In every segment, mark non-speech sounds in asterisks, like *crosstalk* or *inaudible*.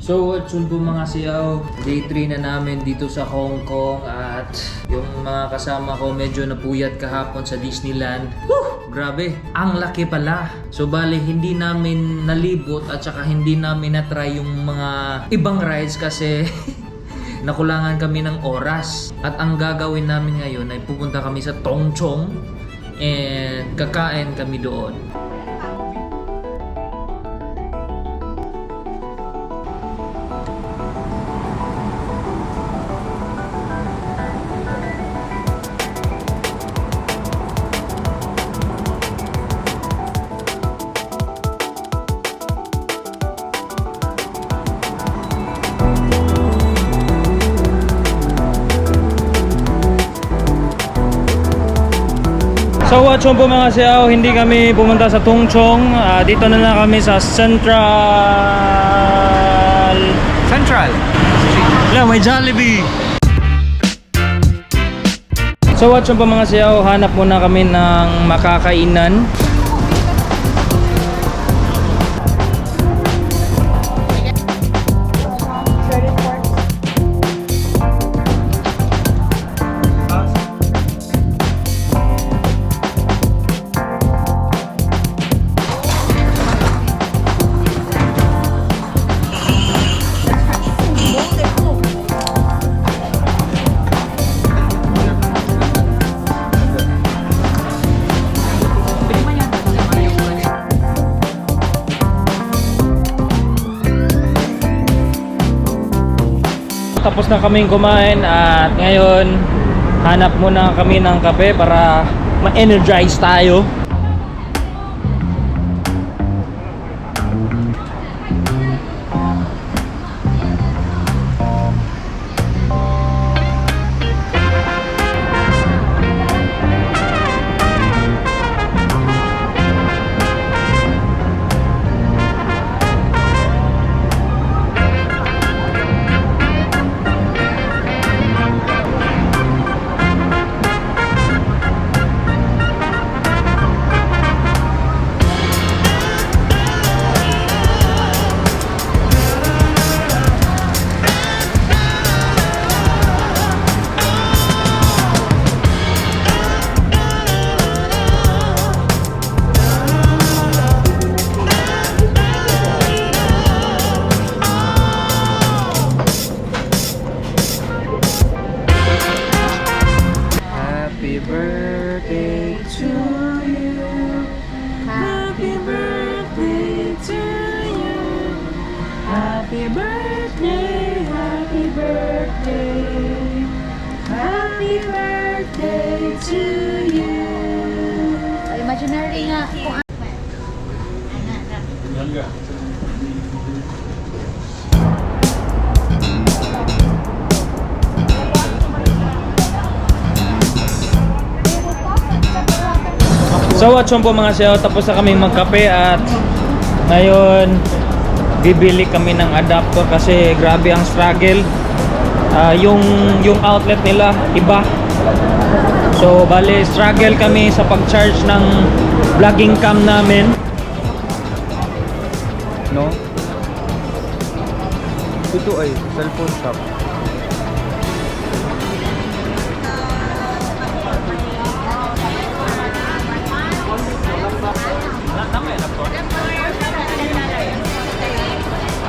So, what's yun po mga siyaw? Day 3 na namin dito sa Hong Kong at yung mga kasama ko medyo napuyat kahapon sa Disneyland. Woo! Grabe, ang laki pala. So, bali, hindi namin nalibot at saka hindi namin na-try yung mga ibang rides kasi *laughs* nakulangan kami ng oras. At ang gagawin namin ngayon ay pupunta kami sa Tongchong and kakain kami doon. So what's up po mga siyaw, hindi kami pumunta sa Tungchong. Ah, dito na lang kami sa Central... Central. Wala, may Jollibee! So what's up po mga siyaw, hanap muna kami ng makakainan. Tapos na kaming kumain at ngayon hanap muna kami ng kape para ma-energize tayo. So what's up po mga siyaw, tapos na kaming magkape at ngayon bibili kami ng adapter kasi grabe ang struggle. Ah, yung yung outlet nila iba. So bali struggle kami sa pag-charge ng vlogging cam namin. No? Ito ay cellphone shop.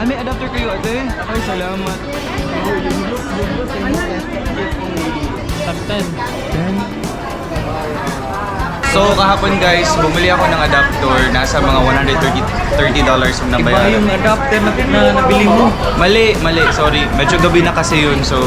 Ah, may adapter kayo ate? Ay, salamat. Top 10. So kahapon guys, bumili ako ng adapter. Nasa mga 130 $30 dollars yung Iba nabayaran. yung adapter na, na nabili mo. Mali, mali. Sorry. Medyo gabi na kasi yun. So,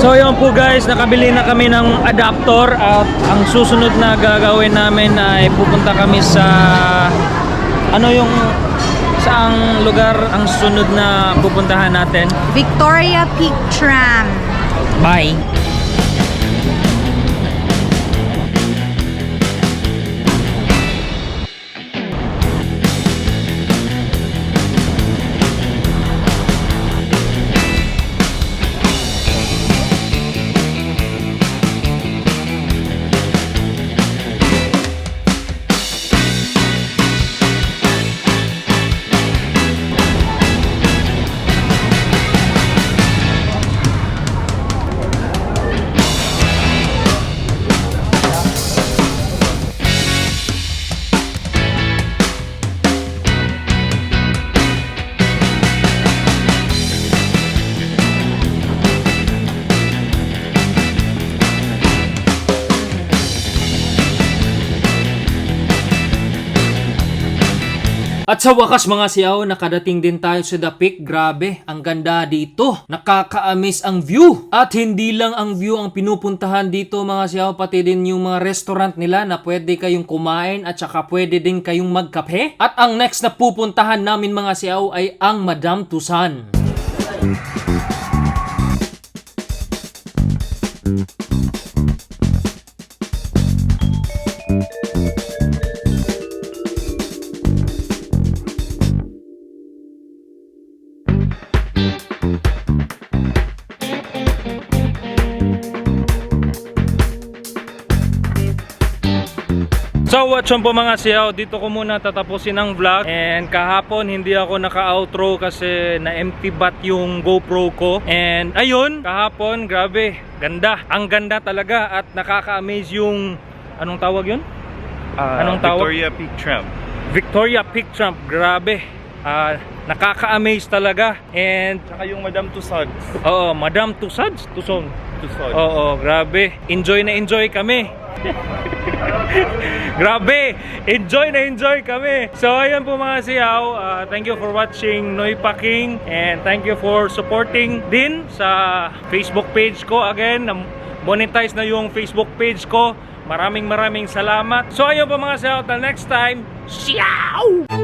So yun po guys, nakabili na kami ng adapter at ang susunod na gagawin namin ay pupunta kami sa ano yung saang lugar ang sunod na pupuntahan natin. Victoria Peak Tram. Bye! At sa wakas mga siyaw, nakadating din tayo sa The Peak. Grabe, ang ganda dito. Nakaka-amaze ang view. At hindi lang ang view ang pinupuntahan dito mga siyaw, pati din yung mga restaurant nila na pwede kayong kumain at saka pwede din kayong magkape. At ang next na pupuntahan namin mga siyaw ay ang Madame Tusan. What's po mga siyaw, dito ko muna tatapusin ang vlog and kahapon hindi ako naka-outro kasi na-empty bat yung GoPro ko and ayun, kahapon grabe, ganda, ang ganda talaga at nakaka-amaze yung anong tawag yun? Ah, Anong tawag? Victoria Peak Tram. Victoria Peak Trump, grabe, Ah, nakaka-amaze talaga and Tsaka yung Madame Tussauds. oo, Madam Tusads, Tusong, Tussauds. Oo, grabe. Enjoy na enjoy kami. *laughs* grabe! Enjoy na enjoy kami. So, ayan po mga siyaw. Uh, thank you for watching Noy Paking and thank you for supporting din sa Facebook page ko. Again, monetize na yung Facebook page ko. Maraming maraming salamat. So, ayun po mga siyaw. Till next time. Siyaw!